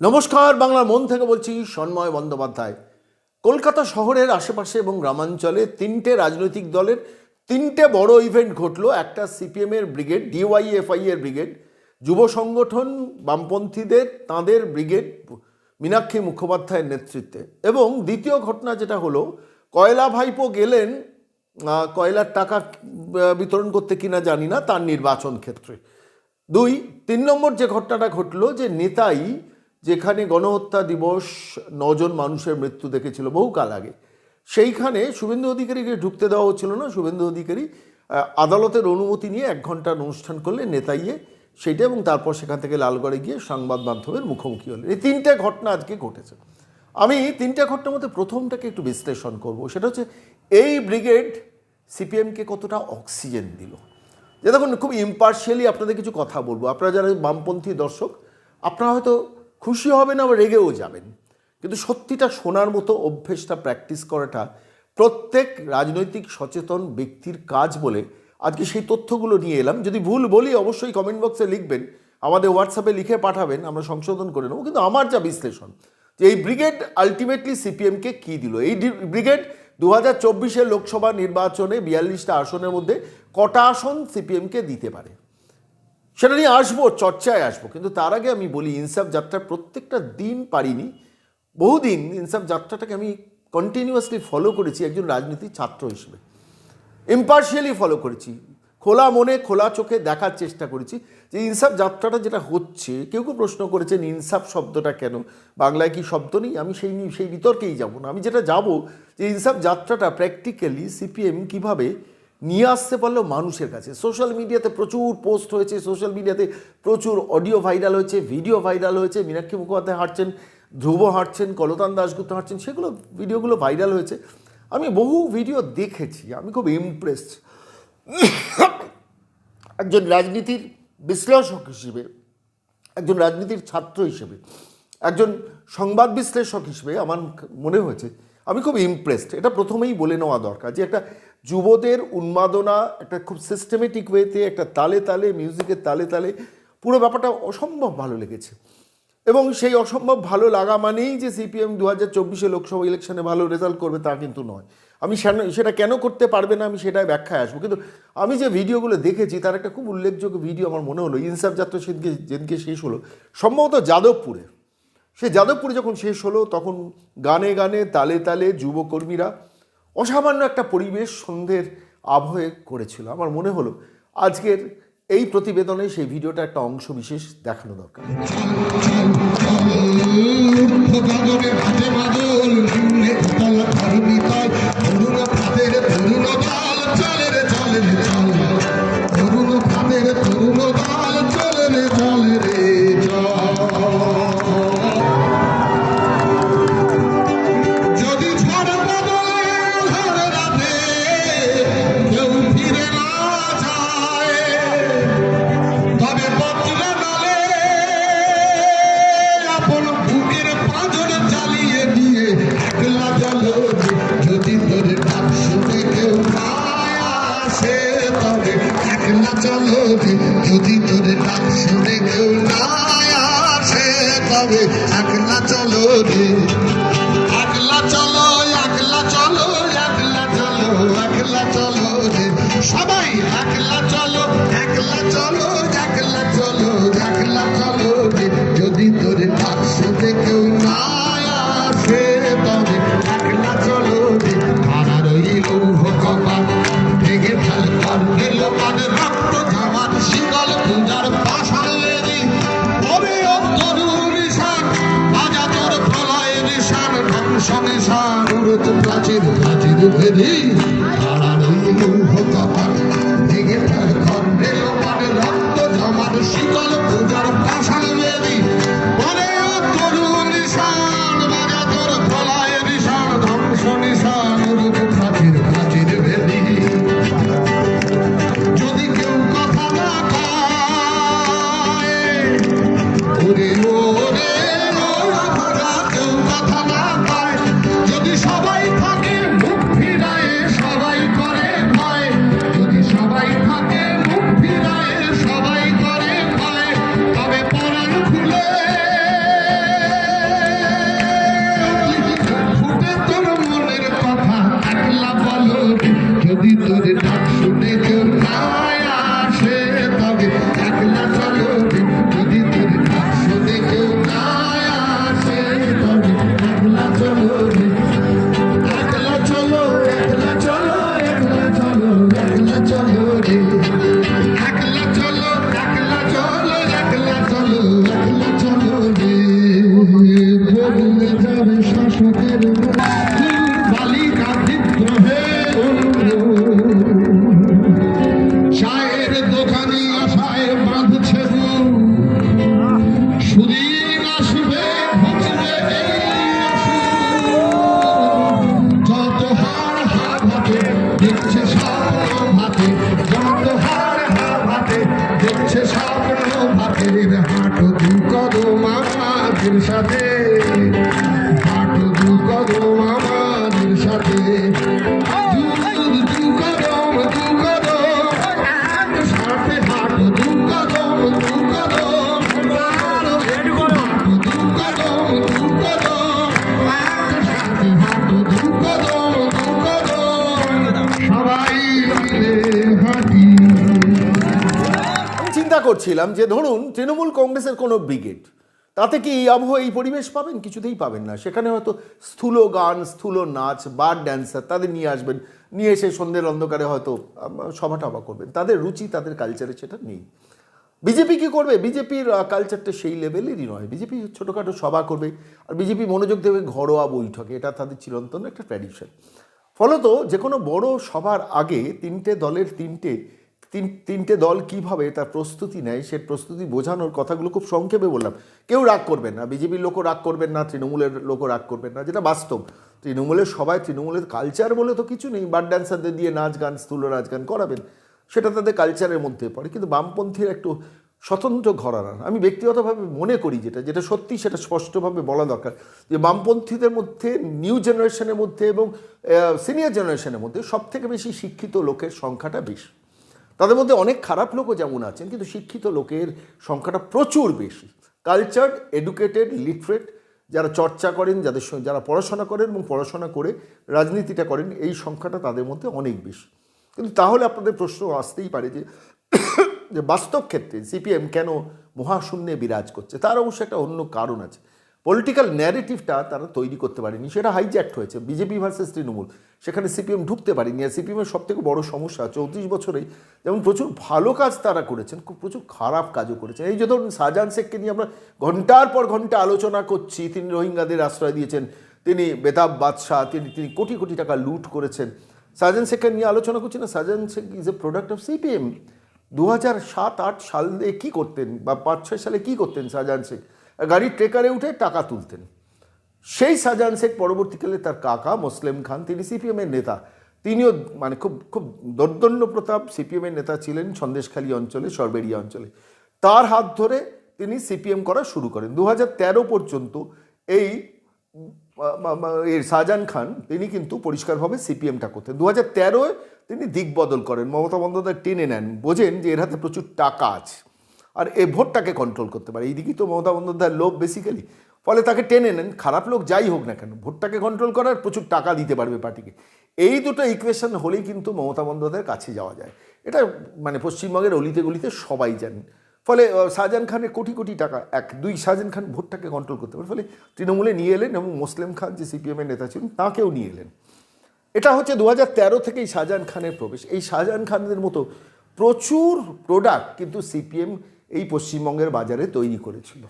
নমস্কার, বাংলার মন থেকে বলছি সন্ময় বন্দ্যোপাধ্যায়। কলকাতা শহরের আশেপাশে এবং গ্রামাঞ্চলে তিনটে রাজনৈতিক দলের তিনটে বড় ইভেন্ট ঘটলো। একটা সিপিএমের ব্রিগেড ডিওয়াইএফআই এর ব্রিগেড যুব সংগঠন বামপন্থীদের, তাঁদের ব্রিগেড মীনাক্ষী মুখোপাধ্যায়ের নেতৃত্বে। এবং দ্বিতীয় ঘটনা যেটা হলো, কয়লা ভাইপো গেলেন কয়লার টাকা বিতরণ করতে কিনা জানি না, তার নির্বাচন ক্ষেত্রে। দুই, তিন নম্বর যে ঘটনাটা ঘটলো যে নেতাই যেখানে গণহত্যা দিবস নজন মানুষের মৃত্যু দেখেছিল বহুকাল আগে। সেইখানে শুভেন্দু অধিকারীকে ঢুকতে দেওয়া হচ্ছিল না। শুভেন্দু অধিকারী আদালতের অনুমতি নিয়ে এক ঘণ্টার অনুষ্ঠান করলে নেতাইয়ে। সেইটা এবং তারপর সেখান থেকে লালগড়ে গিয়ে সংবাদ মাধ্যমের মুখোমুখি হলেন। এই তিনটে ঘটনা আজকে ঘটেছে। আমি তিনটে ঘটনার মধ্যে প্রথমটাকে একটু বিশ্লেষণ করব। সেটা হচ্ছে, এই ব্রিগেড সিপিএমকে কতটা অক্সিজেন দিল? যে দেখুন, খুব ইম্পার্শিয়ালি আপনাদের কিছু কথা বলব। আপনারা যারা বামপন্থী দর্শক, আপনারা হয়তো খুশি হবেন আবার রেগেও যাবেন। কিন্তু সত্যিটা শোনার মতো অভ্যেসটা প্র্যাকটিস করাটা প্রত্যেক রাজনৈতিক সচেতন ব্যক্তির কাজ বলে আজকে সেই তথ্যগুলো নিয়ে এলাম। যদি ভুল বলি অবশ্যই কমেন্ট বক্সে লিখবেন, আমাদের হোয়াটসঅ্যাপে লিখে পাঠাবেন, আমরা সংশোধন করে নেব। কিন্তু আমার যা বিশ্লেষণ, যে এই ব্রিগেড আলটিমেটলি সিপিএমকে কী দিল? এই ব্রিগেড দু হাজার চব্বিশের লোকসভা নির্বাচনে বিয়াল্লিশটা আসনের মধ্যে কটা আসন সিপিএমকে দিতে পারে? সেটা নিয়ে আসব, চর্চায় আসব। কিন্তু তার আগে আমি বলি, ইনসাফ যাত্রা প্রত্যেকটা দিন পারিনি। বহুদিন ইনসাফ যাত্রাটাকে আমি কন্টিনিউয়াসলি ফলো করেছি একজন রাজনীতির ছাত্র হিসেবে। ইম্পার্শিয়ালি ফলো করেছি। খোলা মনে, খোলা চোখে দেখার চেষ্টা করেছি যে ইনসাফ যাত্রাটা যেটা হচ্ছে, কেউ কেউ প্রশ্ন করেছেন, ইনসাফ শব্দটা কেন? বাংলায় কি শব্দ নেই? আমি সেই সেই বিতর্কেই যাব না। আমি যেটা যাব যে ইনসাফ যাত্রাটা প্র্যাকটিক্যালি সিপিএম কীভাবে নিয়ে আসতে পারল মানুষের কাছে। সোশ্যাল মিডিয়াতে প্রচুর পোস্ট হয়েছে সোশ্যাল মিডিয়াতে প্রচুর অডিও ভাইরাল হয়েছে ভিডিও ভাইরাল হয়েছে। মীনাক্ষী মুখোপাধ্যায় হাঁটছেন, ধ্রুব হাঁটছেন, কলতান দাশগুপ্ত হাঁটছেন, সেগুলো ভিডিওগুলো ভাইরাল হয়েছে। আমি বহু ভিডিও দেখেছি, আমি খুব ইমপ্রেসড একজন রাজনীতির বিশ্লেষক হিসেবে, একজন রাজনীতির ছাত্র হিসেবে, একজন সংবাদ বিশ্লেষক হিসেবে আমার মনে হয়েছে, আমি খুব ইমপ্রেসড এটা প্রথমেই বলে নেওয়া দরকার যে একটা যুবদের উন্মাদনা একটা খুব সিস্টেমেটিক ওয়েতে একটা তালে তালে মিউজিকের তালে তালে পুরো ব্যাপারটা অসম্ভব ভালো লেগেছে। এবং সেই অসম্ভব ভালো লাগা মানেই যে সিপিএম দু হাজার চব্বিশে লোকসভা ইলেকশনে ভালো রেজাল্ট করবে তা কিন্তু নয়। আমি সেটা কেন করতে পারবে না আমি সেটাই ব্যাখ্যায় আসব। কিন্তু আমি যে ভিডিওগুলো দেখেছি, তার একটা খুব উল্লেখযোগ্য ভিডিও আমার মনে হলো, ইনসাফ যাত্রা সেদিনকে, যেদিনকে শেষ হলো, সম্ভবত যাদবপুরে। সে যাদবপুরে যখন শেষ হলো, তখন গানে গানে, তালে তালে যুবকর্মীরা অসামান্য একটা পরিবেশ সন্ধ্যের আবহে করেছিল আমার মনে হলো আজকের এই প্রতিবেদনে সেই ভিডিওটা একটা অংশ বিশেষ দেখানো দরকার একলা চলো রে সবাই চিন্তা করছিলাম যে ধরুন তৃণমূল কংগ্রেসের কোনো ব্রিগেড, তাতে কি এই আবহাওয়া, এই পরিবেশ পাবেন? কিছুতেই পাবেন না। সেখানে হয়তো স্থূল গান, স্থূল নাচ, বার ড্যান্সার তাদের নিয়ে আসবেন। নিয়ে এসে সন্ধ্যের অন্ধকারে হয়তো সভা টভা করবেন। তাদের রুচি, তাদের কালচারে সেটা নেই। বিজেপি কি করবে? বিজেপির কালচারটা সেই লেভেলেরই নয়। বিজেপি ছোটোখাটো সভা করবে আর বিজেপি মনোযোগ দেবে ঘরোয়া বৈঠকে। এটা তাদের চিরন্তন একটা ট্র্যাডিশন ফলত যে কোনো বড় সভার আগে তিনটে দলের তিনটে তিন, তিনটে দল কীভাবে তার প্রস্তুতি নেয়, সে প্রস্তুতি বোঝানোর কথাগুলো খুব সংক্ষেপে বললাম। কেউ রাগ করবেন না, বিজেপির লোকও রাগ করবেন না, তৃণমূলের লোকও রাগ করবেন না, যেটা বাস্তব। তৃণমূলের সবাই, তৃণমূলের কালচার বলে তো কিছু নেই বার ড্যান্সারদের দিয়ে নাচ গান, স্থূল নাচ গান করাবেন, সেটা তাদের কালচারের মধ্যে পড়ে, কিন্তু বামপন্থীর একটু স্বতন্ত্র ঘরানা আমি ব্যক্তিগতভাবে মনে করি যেটা যেটা সত্যি সেটা স্পষ্টভাবে বলা দরকার, যে বামপন্থীদের মধ্যে নিউ জেনারেশনের মধ্যে এবং সিনিয়র জেনারেশনের মধ্যে সব থেকে বেশি শিক্ষিত লোকের সংখ্যাটা বেশি। তাদের মধ্যে অনেক খারাপ লোকও যেমন আছেন, কিন্তু শিক্ষিত লোকের সংখ্যাটা প্রচুর বেশি। কালচার্ড, এডুকেটেড, লিটারেট যারা চর্চা করেন, যাদের যারা পড়াশোনা করেন এবং পড়াশোনা করে রাজনীতিটা করেন, এই সংখ্যাটা তাদের মধ্যে অনেক বেশি। কিন্তু তাহলে আপনাদের প্রশ্ন আসতেই পারে যে যে বাস্তব ক্ষেত্রে সিপিএম কেন মহাশূন্যে বিরাজ করছে? তার অবশ্য একটা অন্য কারণ আছে। পলিটিক্যাল ন্যারেটিভটা তারা তৈরি করতে পারেনি। সেটা হাইজ্যাক্ট হয়েছে। BJP versus Trinamool. সেখানে সিপিএম ঢুকতে পারেনি। আর সিপিএমের সব থেকে বড় সমস্যা চৌত্রিশ বছরেই যেমন প্রচুর ভালো কাজ তারা করেছেন, খুব প্রচুর খারাপ কাজও করেছেন। এই যে ধরুন শাহজাহান শেখকে নিয়ে আমরা ঘণ্টার পর ঘণ্টা আলোচনা করছি, তিনি রোহিঙ্গাদের আশ্রয় দিয়েছেন, তিনি বেতাব বাদশাহ, তিনি তিনি কোটি কোটি টাকা লুট করেছেন। শাহজাহান শেখকে নিয়ে আলোচনা করছি না। Shahjahan Sheikh is a product of CPM দু হাজার সাত, আট সালে কী করতেন বা পাঁচ, ছয় সালে কী করতেন শাহজাহান শেখ? গাড়ির ট্রেকারে উঠে টাকা তুলতেন। সেই শাহজাহান শেখ পরবর্তীকালে তার কাকা মুসলিম খান, তিনি সিপিএমের নেতা। তিনিও মানে খুব খুব দর্দন্য প্রতাপ সিপিএমের নেতা ছিলেন সন্দেশখালী অঞ্চলে সরবেরিয়া অঞ্চলে। তার হাত ধরে তিনি সিপিএম করা শুরু করেন। দু হাজার তেরো পর্যন্ত এই শাহজাহান খান, তিনি কিন্তু পরিষ্কারভাবে সিপিএমটা করতেন। দু হাজার তেরোয় তিনি দিক বদল করেন। মমতা বন্দ্যোপাধ্যায় টেনে নেন। বোঝেন যে এর হাতে প্রচুর টাকা আছে। আর এ ভোটটাকে কন্ট্রোল করতে পারে। এইদিকেই তো মমতা বন্দ্যোপাধ্যায়ের লোভ বেসিক্যালি ফলে তাকে টেনে নেন, খারাপ লোক যাই হোক না কেন, ভোটটাকে কন্ট্রোল করার প্রচুর টাকা দিতে পারবে পার্টিকে। এই দুটো ইকুয়েশন হলেই কিন্তু মমতা বন্দ্যোপাধ্যায়ের কাছে যাওয়া যায়। এটা মানে পশ্চিমবঙ্গের অলিতে গলিতে সবাই জানেন ফলে শাহজাহান খানের কোটি কোটি টাকা, এক, দুই, শাহজাহান খান ভোটটাকে কন্ট্রোল করতে পারে। ফলে তৃণমূলে নিয়ে এলেন এবং মুসলিম খান যে সিপিএমের নেতা ছিলেন, তাকেও নিয়ে এলেন। এটা হচ্ছে দু হাজার তেরো থেকেই শাহজাহান খানের প্রবেশ। এই শাহজাহান খানদের মতো প্রচুর প্রোডাক্ট কিন্তু সিপিএম এই পশ্চিমবঙ্গের বাজারে তৈরি করেছিল।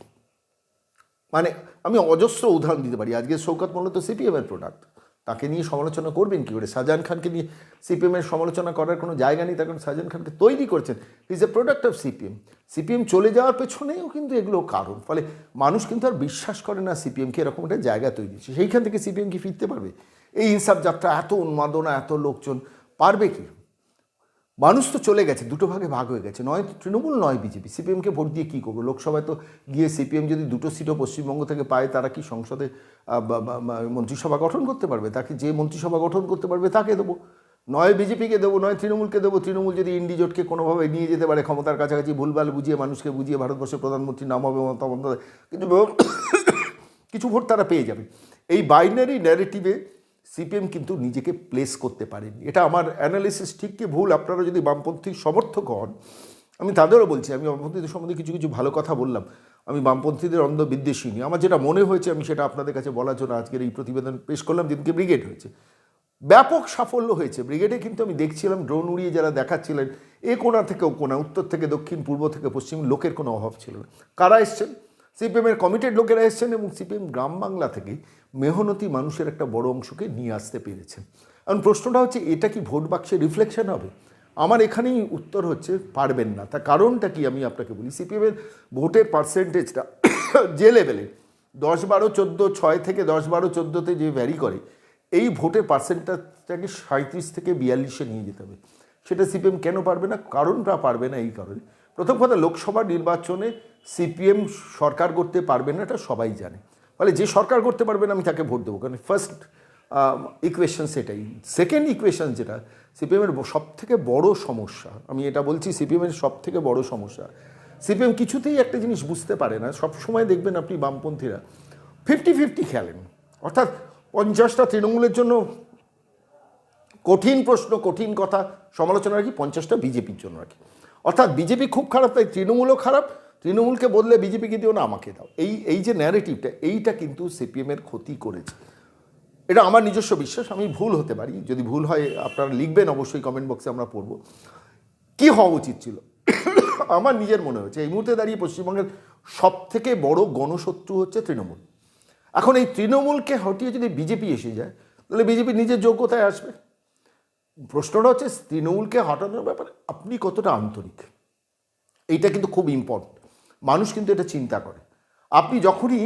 মানে আমি অজস্র উদাহরণ দিতে পারি। আজকে শৌকত মোল্লা তো সিপিএমের প্রোডাক্ট তাকে নিয়ে সমালোচনা করবেন কী করে? শাহজাহান খানকে নিয়ে সিপিএমের সমালোচনা করার কোনো জায়গা নেই, তার কারণ শাহজাহান খানকে তৈরি করেছেন। Is a product of CPM CPM চলে যাওয়ার পেছনেও কিন্তু এগুলো কারণ। ফলে মানুষ কিন্তু আর বিশ্বাস করে না সিপিএমকে এরকম একটা জায়গা তৈরি হচ্ছে। সেইখান থেকে সিপিএম কি ফিরতে পারবে? এই ইনসাফ যাত্রা এত উন্মাদনা, এত লোকজন পারবে কি? মানুষ তো চলে গেছে, দুটো ভাগে ভাগ হয়ে গেছে। নয় তৃণমূল, নয় বিজেপি। সিপিএমকে ভোট দিয়ে কী করব? লোকসভায় তো গিয়ে সিপিএম যদি দুটো সিটও পশ্চিমবঙ্গ থেকে পায়, তারা কি সংসদে মন্ত্রিসভা গঠন করতে পারবে? তাকে যে মন্ত্রিসভা গঠন করতে পারবে তাকে দেবো। নয় বিজেপিকে দেবো, নয় তৃণমূলকে দেবো। তৃণমূল যদি ইন্ডি জোটকে কোনোভাবে নিয়ে যেতে পারে, ক্ষমতার কাছাকাছি ভুলভাল বুঝিয়ে মানুষকে বুঝিয়ে ভারতবর্ষের প্রধানমন্ত্রী নাম হবে মমতা কিন্তু কিছু ভোট তারা পেয়ে যাবে। এই বাইনারি ন্যারেটিভে সিপিএম কিন্তু নিজেকে প্লেস করতে পারেনি এটা আমার অ্যানালিসিস ঠিক কি ভুল? আপনারা যদি বামপন্থী সমর্থক হন, আমি তাদেরও বলছি, আমি বামপন্থীদের সম্বন্ধে কিছু কিছু ভালো কথা বললাম। আমি বামপন্থীদের অন্ধ বিদ্বেষী নিয়ে আমার যেটা মনে হয়েছে, আমি সেটা আপনাদের কাছে বলার জন্য আজকের এই প্রতিবেদন পেশ করলাম, যেদিনকে ব্রিগেড হয়েছে। ব্যাপক সাফল্য হয়েছে। ব্রিগেডে কিন্তু আমি দেখছিলাম ড্রোন উড়িয়ে যারা দেখাচ্ছিলেন, এ কোণা থেকে ও কোণা উত্তর থেকে দক্ষিণ, পূর্ব থেকে পশ্চিম, লোকের কোনো অভাব ছিল না। কারা এসছেন? সিপিএমের কমিটেড লোকেরা এসছেন এবং সিপিএম গ্রাম বাংলা থেকে মেহনতি মানুষের একটা বড় অংশকে নিয়ে আসতে পেরেছেন কারণ প্রশ্নটা হচ্ছে, এটা কি ভোট বাক্সে রিফ্লেকশন হবে? আমার এখানেই উত্তর হচ্ছে, পারবেন না। তার কারণটা কি আমি আপনাকে বলি? সিপিএমের ভোটের পার্সেন্টেজটা যে লেভেলে দশ বারো চোদ্দ ছয় থেকে দশ বারো চোদ্দোতে যে ভ্যারি করে, এই ভোটের পার্সেন্টেজটাকে সাঁত্রিশ থেকে বিয়াল্লিশে নিয়ে যেতে হবে। সেটা সিপিএম কেন পারবে না? কারণটা পারবে না এই কারণে। প্রথম কথা, লোকসভা নির্বাচনে সিপিএম সরকার করতে পারবে না, এটা সবাই জানে। ফলে যে সরকার করতে পারবে না, আমি তাকে ভোট দেবো। কারণ ফার্স্ট ইকুয়েশন সেটাই। সেকেন্ড ইকুয়েশন যেটা, সিপিএমের সব থেকে বড় সমস্যা, আমি এটা বলছি সিপিএমের সব থেকে বড় সমস্যা। সিপিএম কিছুতেই একটা জিনিস বুঝতে পারে না। সব সময় দেখবেন আপনি বামপন্থীরা ফিফটি ফিফটি খেলেন। অর্থাৎ পঞ্চাশটা তৃণমূলের জন্য কঠিন প্রশ্ন, কঠিন কথা, সমালোচনা রাখি, পঞ্চাশটা বিজেপির জন্য রাখি। অর্থাৎ বিজেপি খুব খারাপ, তাই তৃণমূলও খারাপ তৃণমূলকে বদলে বিজেপিকে দিও না, আমাকে দাও। এই এই যে ন্যারেটিভটা এইটা কিন্তু সিপিএমের ক্ষতি করেছে। এটা আমার নিজস্ব বিশ্বাস, আমি ভুল হতে পারি। যদি ভুল হয়, আপনারা লিখবেন, অবশ্যই কমেন্ট বক্সে আমরা পড়ব। কি হওয়া উচিত ছিল? আমার নিজের মনে হয়েছে, এই মুহূর্তে দাঁড়িয়ে পশ্চিমবঙ্গের সব থেকে বড় গণশত্রু হচ্ছে তৃণমূল। এখন এই তৃণমূলকে হটিয়ে যদি বিজেপি এসে যায়, তাহলে বিজেপি নিজের যোগ্যতায় আসবে। প্রশ্নটা হচ্ছে, তৃণমূলকে হটানোর ব্যাপারে আপনি কতটা আন্তরিক? এইটা কিন্তু খুব ইম্পর্টেন্ট মানুষ কিন্তু এটা চিন্তা করে। আপনি যখনই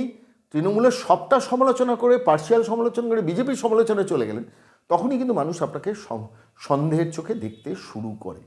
তৃণমূলের সবটা সমালোচনা করে পার্সিয়াল সমালোচনা করে, বিজেপির সমালোচনায় চলে গেলেন, তখনই কিন্তু মানুষ আপনাকে সন্দেহের চোখে দেখতে শুরু করে।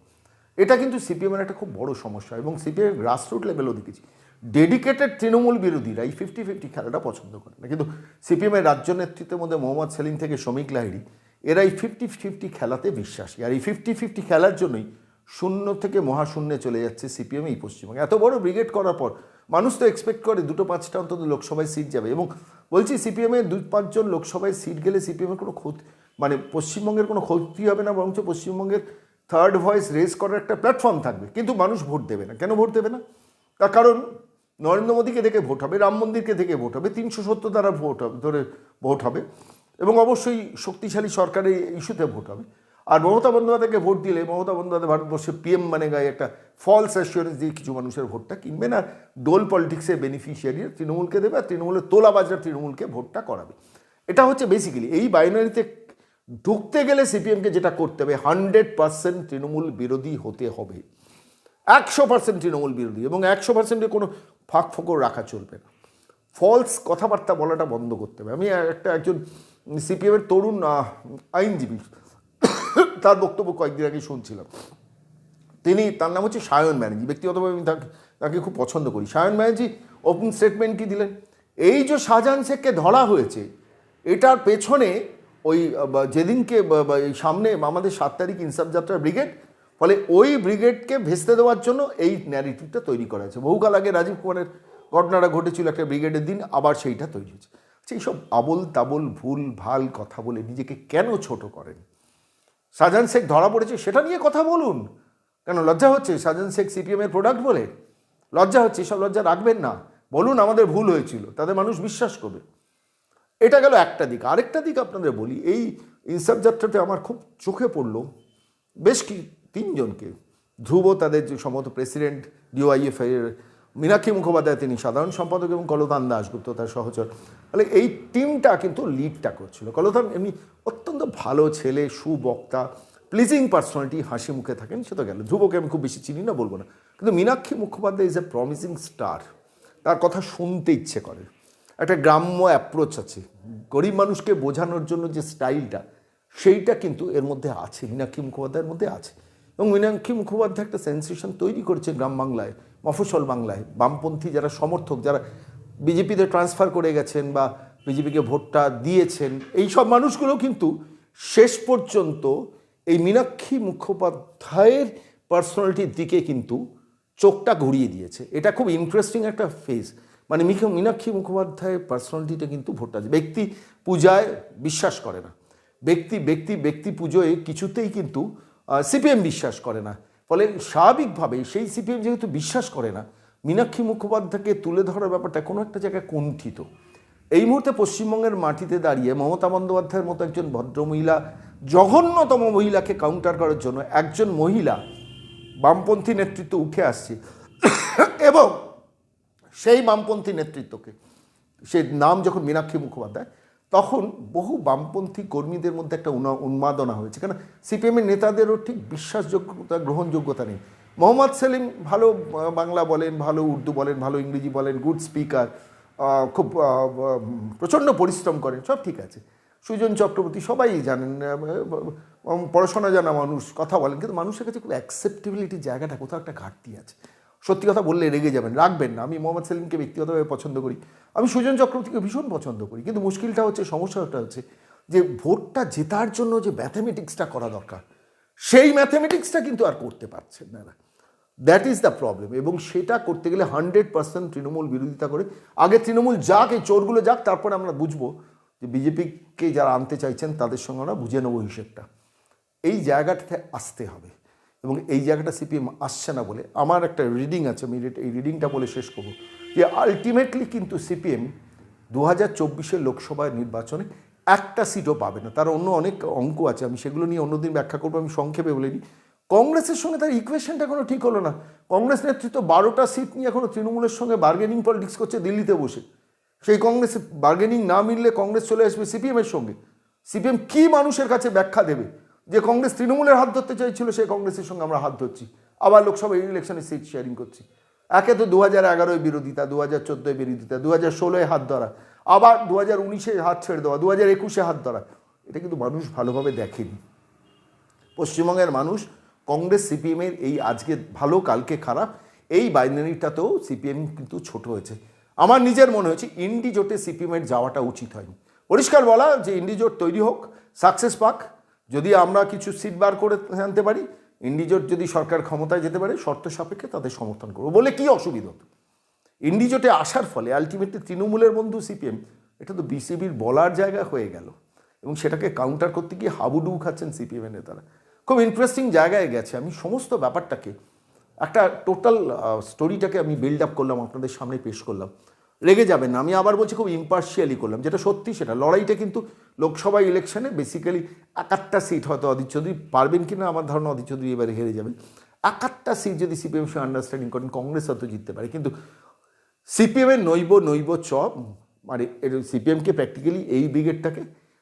এটা কিন্তু সিপিএমের একটা খুব বড় সমস্যা এবং সিপিএম গ্রাসরুট লেভেলও দেখেছি। ডেডিকেটেড তৃণমূল বিরোধীরা এই ফিফটি ফিফটি খেলাটা পছন্দ করে না। কিন্তু সিপিএমের রাজ্য নেতৃত্বের মধ্যে মোহাম্মদ সেলিম থেকে শ্রমিক লাহিড়ি, এরা এই ফিফটি ফিফটি খেলাতে বিশ্বাসী। আর এই ফিফটি ফিফটি খেলার জন্যই শূন্য থেকে মহাশূন্যে চলে যাচ্ছে সিপিএম এই পশ্চিমবঙ্গে। এত বড় ব্রিগেড করার পর মানুষ তো এক্সপেক্ট করে দুটো পাঁচটা অন্তত লোকসভায় সিট যাবে এবং বলছি সিপিএমের দুই পাঁচজন লোকসভায় সিট গেলে সিপিএমের কোনো ক্ষতি মানে পশ্চিমবঙ্গের কোনো ক্ষতি হবে না, বরঞ্চ পশ্চিমবঙ্গের থার্ড ভয়েস রেজ করার একটা প্ল্যাটফর্ম থাকবে। কিন্তু মানুষ ভোট দেবে না। কেন ভোট দেবে না? তার কারণ নরেন্দ্র মোদীকে দেখে ভোট হবে, রাম মন্দিরকে দেখে ভোট হবে, তিনশো সত্তর দ্বারা ভোট হবে, ধরে ভোট হবে এবং অবশ্যই শক্তিশালী সরকারের ইস্যুতে ভোট হবে। আর মমতা বন্দ্যোপাধ্যায়কে ভোট দিলে মমতা বন্দ্যোপাধ্যায় ভারতবর্ষে পিএম মানে গায়ে একটা ফলস অ্যাসিওরেন্স দিয়ে কিছু মানুষের ভোটটা কিনবেন আর ডোল পলিটিক্সের বেনিফিশিয়ারি তৃণমূলকে দেবে আর তৃণমূলের তোলাবাজার তৃণমূলকে ভোটটা করাবে। এটা হচ্ছে বেসিক্যালি এই বাইনারিতে ঢুকতে গেলে সিপিএমকে যেটা করতে হবে হান্ড্রেড পার্সেন্ট তৃণমূল বিরোধী হতে হবে। একশো পার্সেন্ট তৃণমূল বিরোধী এবং একশো পার্সেন্টে কোনো ফাঁক ফোকর রাখা চলবে না। ফলস কথাবার্তা বলাটা বন্ধ করতে হবে। আমি একটা একজন সিপিএমের তরুণ আইনজীবী তার বক্তব্য কয়েকদিন আগে শুনছিলাম। তিনি, তার নাম হচ্ছে সায়ন ব্যানার্জি, ব্যক্তিগতভাবে আমি তাকে তাকে খুব পছন্দ করি। সায়ন ব্যানার্জি ওপেন স্টেটমেন্ট কি দিলেন? এই যে শাহজাহান শেখকে ধরা হয়েছে, এটার পেছনে ওই যেদিনকে সামনে আমাদের সাত তারিখ ইনসাফ যাত্রা ব্রিগেড, ফলে ওই ব্রিগেডকে ভেস্তে দেওয়ার জন্য এই ন্যারেটিভটা তৈরি করা হয়েছে। বহুকাল আগে রাজীব কুমারের ঘটনাটা ঘটেছিল একটা ব্রিগেডের দিন, আবার সেইটা তৈরি হয়েছে। সেই সব আবল তাবল ভুল ভালো কথা বলে নিজেকে কেন ছোট করেন? শাহজাহান শেখ ধরা পড়েছে, সেটা নিয়ে কথা বলুন। কেন লজ্জা হচ্ছে? শাহজাহান শেখ সিপিএমের প্রোডাক্ট বলে? লজ্জা হচ্ছে, এসব লজ্জা রাখবেন না। বলুন আমাদের ভুল হয়েছিল তাদের মানুষ বিশ্বাস করবে। এটা গেল একটা দিক। আরেকটা দিক আপনাদের বলি, এই ইনসাফ যাত্রাতে আমার খুব চোখে পড়ল। বেশ কি, তিনজনকে। ধ্রুব তাদের যে সম্ভবত প্রেসিডেন্ট ডিওআইএফ এর মীনাক্ষী মুখোপাধ্যায়, তিনি সাধারণ সম্পাদক এবং কলতান দাসগুপ্ত তার সহচর। তাহলে এই টিমটা কিন্তু লিডটা করছিল। কলতান এমনি অত্যন্ত ভালো ছেলে, সুবক্তা প্লিজিং পার্সোনালিটি হাসি মুখে থাকেন, সে তো গেল। ধ্রুবকে আমি খুব বেশি চিনি না, বলব না। কিন্তু Meenakshi Mukhopadhyay is a promising star তার কথা শুনতে ইচ্ছে করে। একটা গ্রাম্য অ্যাপ্রোচ আছে। গরিব মানুষকে বোঝানোর জন্য যে স্টাইলটা সেইটা কিন্তু এর মধ্যে আছে, মীনাক্ষী মুখোপাধ্যায়ের মধ্যে আছে। এবং মীনাক্ষী মুখোপাধ্যায় একটা সেন্সেশন তৈরি করেছে গ্রাম বাংলায় মফসল বাংলায়। বামপন্থী যারা সমর্থক, যারা বিজেপিতে ট্রান্সফার করে গেছেন বা বিজেপিকে ভোটটা দিয়েছেন, এই সব মানুষগুলো কিন্তু শেষ পর্যন্ত এই মীনাক্ষী মুখোপাধ্যায়ের পার্সোনালিটির দিকে কিন্তু চোখটা ঘুরিয়ে দিয়েছে। এটা খুব ইন্টারেস্টিং একটা ফেজ মানে মীনাক্ষী মুখোপাধ্যায়ের পার্সোনালিটিটা কিন্তু ভোটটা ব্যক্তি পূজায় বিশ্বাস করে না। ব্যক্তি ব্যক্তি ব্যক্তি পুজোয় কিছুতেই কিন্তু সিপিএম বিশ্বাস করে না। ফলে স্বাভাবিকভাবে সেই সিপিএম যেহেতু বিশ্বাস করে না, মীনাক্ষী মুখোপাধ্যায়কে তুলে ধরার ব্যাপারটা কোনো একটা জায়গায় কুণ্ঠিত। এই মুহূর্তে পশ্চিমবঙ্গের মাটিতে দাঁড়িয়ে মমতা বন্দ্যোপাধ্যায়ের মতো একজন ভদ্রমহিলা, জঘন্যতম মহিলাকে কাউন্টার করার জন্য একজন মহিলা বামপন্থী নেতৃত্ব উঠে আসছে। এবং সেই বামপন্থী নেতৃত্বকে, সে নাম যখন মীনাক্ষী মুখোপাধ্যায় তখন বহু বামপন্থী কর্মীদের মধ্যে একটা উনা- উন্মাদনা হয়েছে। কেন? সিপিএমের নেতাদেরও ঠিক বিশ্বাসযোগ্যতা, গ্রহণযোগ্যতা নেই। মোহাম্মদ সেলিম ভালো বাংলা বলেন, ভালো উর্দু বলেন, ভালো ইংরেজি বলেন গুড স্পিকার খুব প্রচণ্ড পরিশ্রম করেন, সব ঠিক আছে। সুজন চক্রবর্তী সবাই জানেন পড়াশোনা জানা মানুষ, কথা বলেন, কিন্তু মানুষের কাছে খুব অ্যাকসেপ্টেবিলিটির জায়গাটা কোথাও একটা ঘাটতি আছে। সত্যি কথা বললে রেগে যাবেন, রাখবেন না। আমি মোহাম্মদ সেলিমকে ব্যক্তিগতভাবে পছন্দ করি। আমি সুজন চক্রবর্তীকে ভীষণ পছন্দ করি। কিন্তু মুশকিলটা হচ্ছে সমস্যাটা হচ্ছে যে ভোটটা জেতার জন্য যে ম্যাথামেটিক্সটা করা দরকার, সেই ম্যাথামেটিক্সটা কিন্তু আর করতে পারছেন না। দ্যাট ইজ দ্য প্রবলেম এবং সেটা করতে গেলে হান্ড্রেড পার্সেন্ট তৃণমূল বিরোধিতা করে। আগে তৃণমূল যাক, এই চোরগুলো যাক, তারপরে আমরা বুঝব যে বিজেপিকে যারা আনতে চাইছেন, তাদের সঙ্গে আমরা বুঝে নেব হিসেবটা। এই জায়গাটাতে আসতে হবে। এবং এই জায়গাটা সিপিএম আসছে না বলে আমার একটা রিডিং আছে, আমি এই রিডিংটা বলে শেষ করব। যে আলটিমেটলি কিন্তু সিপিএম দু হাজার চব্বিশের লোকসভা নির্বাচনে একটা সিটও পাবে না। তার অন্য অনেক অঙ্ক আছে, আমি সেগুলো নিয়ে অন্যদিন ব্যাখ্যা করব, আমি সংক্ষেপে বলে নিই কংগ্রেসের সঙ্গে তার ইকুয়েশনটা কোনো ঠিক হলো না। কংগ্রেস নেতৃত্ব বারোটা সিট নিয়ে এখনও তৃণমূলের সঙ্গে বার্গেনিং পলিটিক্স করছে দিল্লিতে বসে। সেই কংগ্রেস বার্গেনিং না মিললে কংগ্রেস চলে আসবে সিপিএমের সঙ্গে। সিপিএম কি মানুষের কাছে ব্যাখ্যা দেবে? যে কংগ্রেস তৃণমূলের হাত ধরতে চাইছিল, সেই কংগ্রেসের সঙ্গে আমরা হাত ধরছি। আবার লোকসভা ইলেকশনে সিট শেয়ারিং করছি। একে তো দু হাজার এগারোয় বিরোধিতা দু হাজার চোদ্দোয় বিরোধিতা দু হাজার ষোলোয় হাত ধরা, আবার দু হাজার উনিশে হাত ছেড়ে দেওয়া দু হাজার একুশে হাত ধরা। এটা কিন্তু মানুষ ভালোভাবে দেখেনি। পশ্চিমবঙ্গের মানুষ, কংগ্রেস, সিপিএমের এই আজকে ভালো, কালকে খারাপ, এই বাইনারিটাতেও সিপিএম কিন্তু ছোট হয়েছে। আমার নিজের মনে হয়েছে, ইন্ডি জোটে সিপিএমের যাওয়াটা উচিত হয়নি। পরিষ্কার বলা, যে ইন্ডি জোট তৈরি হোক, সাকসেস পাক যদি আমরা কিছু সিট বার করে আনতে পারি ইন্ডিজোট যদি সরকার ক্ষমতায় যেতে পারে, শর্ত সাপেক্ষে তাদের সমর্থন করব। বলে কি অসুবিধা ইন্ডিজোটে আসার ফলে আলটিমেটলি তৃণমূলের বন্ধু সিপিএম এটা তো বিসিবির বলার জায়গা হয়ে গেল। এবং সেটাকে কাউন্টার করতে গিয়ে হাবুডুবু খাচ্ছেন সিপিএমের নেতারা। খুব ইন্টারেস্টিং জায়গায় গেছে। আমি সমস্ত ব্যাপারটাকে, একটা টোটাল স্টোরিটাকে আমি বিল্ড আপ করলাম, আপনাদের সামনে পেশ করলাম। রেগে যাবেন না। আমি আবার বলছি খুব ইম্পার্শিয়ালি করলাম। যেটা সত্যি সেটা। লড়াইটা কিন্তু লোকসভা ইলেকশনে বেসিক্যালি একাত্তর সিট হয়তো অদিত চৌধুরী পারবেন কি না আমার ধারণা অদিত চৌধুরী এবারে হেরে যাবেন। একাত্তর সিট যদি সিপিএম সঙ্গে আন্ডারস্ট্যান্ডিং করেন, কংগ্রেস হয়তো জিততে পারে। কিন্তু সিপিএমের নৈব নৈব চপ মানে সিপিএমকে প্র্যাকটিক্যালি এই ব্রিগেডটাকে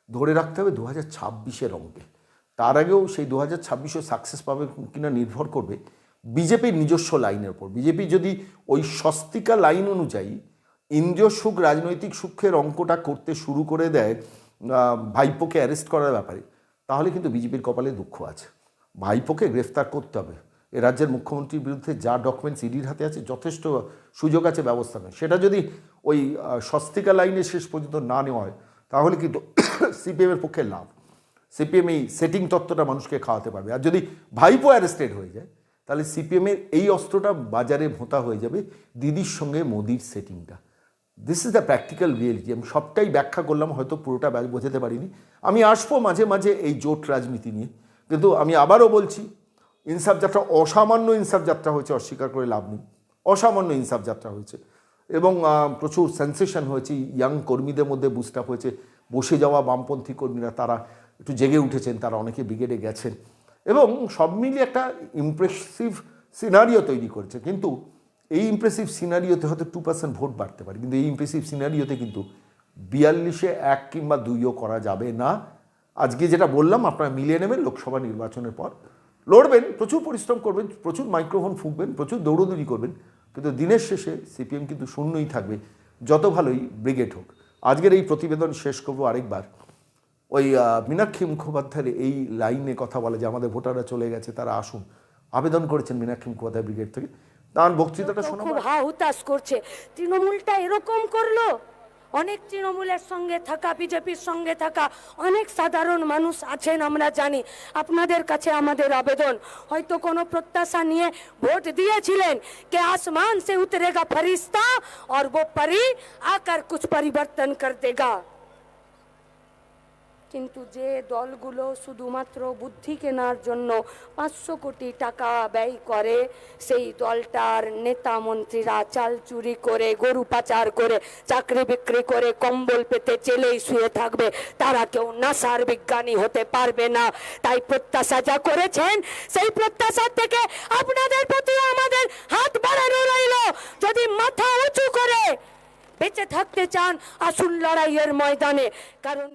ধরে রাখতে হবে দু হাজার ছাব্বিশের অঙ্কে। তার আগেও সেই দু হাজার ছাব্বিশে সাকসেস পাবে কিনা নির্ভর করবে। বিজেপির নিজস্ব লাইনের উপর। বিজেপি যদি ওই স্বস্তিকা লাইন অনুযায়ী ইন্দ্রিয় সুখ রাজনৈতিক সুখের অঙ্কটা করতে শুরু করে দেয় ভাইপোকে অ্যারেস্ট করার ব্যাপারে। তাহলে কিন্তু বিজেপির কপালে দুঃখ আছে। ভাইপোকে গ্রেফতার করতে হবে। এ রাজ্যের মুখ্যমন্ত্রীর বিরুদ্ধে যা ডকুমেন্টস ইডির হাতে আছে, যথেষ্ট সুযোগ আছে, ব্যবস্থা নেই সেটা যদি ওই স্বস্তিকা লাইনে শেষ পর্যন্ত না নেওয়া হয়, তাহলে কিন্তু সিপিএমের পক্ষে লাভ। সিপিএম এই সেটিং তত্ত্বটা মানুষকে খাওয়াতে পারবে। আর যদি ভাইপো অ্যারেস্টেড হয়ে যায়, তাহলে সিপিএমের এই অস্ত্রটা বাজারে ভোঁতা হয়ে যাবে দিদির সঙ্গে মোদির সেটিংটা this is the practical reality আমি সবটাই ব্যাখ্যা করলাম, হয়তো পুরোটা বোঝাতে পারিনি। আমি আসব মাঝে মাঝে এই জোট রাজনীতি নিয়ে। কিন্তু আমি আবারও বলছি, ইনসাফ যাত্রা, অসামান্য ইনসাফ যাত্রা হয়েছে, অস্বীকার করে লাভ নেই। অসামান্য ইনসাফ যাত্রা হয়েছে। এবং প্রচুর সেন্সেশন হয়েছে ইয়াং কর্মীদের মধ্যে বুস্ট আপ হয়েছে। বসে যাওয়া বামপন্থী কর্মীরা, তারা একটু জেগে উঠেছেন, তারা অনেকে ব্রিগেডে গেছেন। এবং সব মিলিয়ে একটা ইমপ্রেসিভ সিনারিও তৈরি করেছে। কিন্তু এই ইমপ্রেসিভ সিনারিওতে হয়তো টু পার্সেন্ট ভোট বাড়তে পারে, কিন্তু এই ইমপ্রেসিভ সিনারিওতে কিন্তু বিয়াল্লিশে এক কিংবা দুইও করা যাবে না। আজকে যেটা বললাম, আপনারা মিলিয়ে নেবেন লোকসভা নির্বাচনের পর। লড়বেন, প্রচুর পরিশ্রম করবেন, প্রচুর মাইক্রোফোন ফুঁকবেন, প্রচুর দৌড়দৌড়ি করবেন, কিন্তু দিনের শেষে সিপিএম কিন্তু শূন্যই থাকবে, যত ভালোই ব্রিগেড হোক। আজকের এই প্রতিবেদন শেষ করব আরেকবার। ওই মীনাক্ষী মুখোপাধ্যায়ের এই লাইনে কথা বলে যে আমাদের ভোটাররা চলে গেছে, তারা আসুন। আবেদন করেছেন মীনাক্ষী মুখোপাধ্যায় ব্রিগেড থেকে। তার বক্তৃতাটা তো শোনাবো খুব হা হুতাশ করছে তৃণমূলটা এরকম করলো অনেক তৃণমূলের সঙ্গে থাকা বিজেপির সঙ্গে থাকা অনেক সাধারণ মানুষ আছেন আমরা জানি আপনাদের কাছে আমাদের আবেদন হয়তো কোনো প্রত্যাশা নিয়ে ভোট দিয়েছিলেন কে আসমান সে উতরেগা ফরিস্তা और वो परी आकर कुछ परिवर्तन कर देगा কিন্তু যে দলগুলো শুধুমাত্র বুদ্ধি কেনার জন্য পাঁচশো কোটি টাকা ব্যয় করে, সেই দলটার নেতা মন্ত্রীরা চাল চুরি করে, গরু পাচার করে, চাকরি বিক্রি করে কম্বল পেতে চেলেই শুয়ে থাকবে। তারা কেউ নাসার বিজ্ঞানী হতে পারবে না। তাই প্রত্যাশা যা করেছেন, সেই প্রত্যাশার থেকে আপনাদের প্রতি আমাদের হাত বাড়ানো রইল। যদি মাথা উঁচু করে বেঁচে থাকতে চান, আসুন লড়াইয়ের ময়দানে। কারণ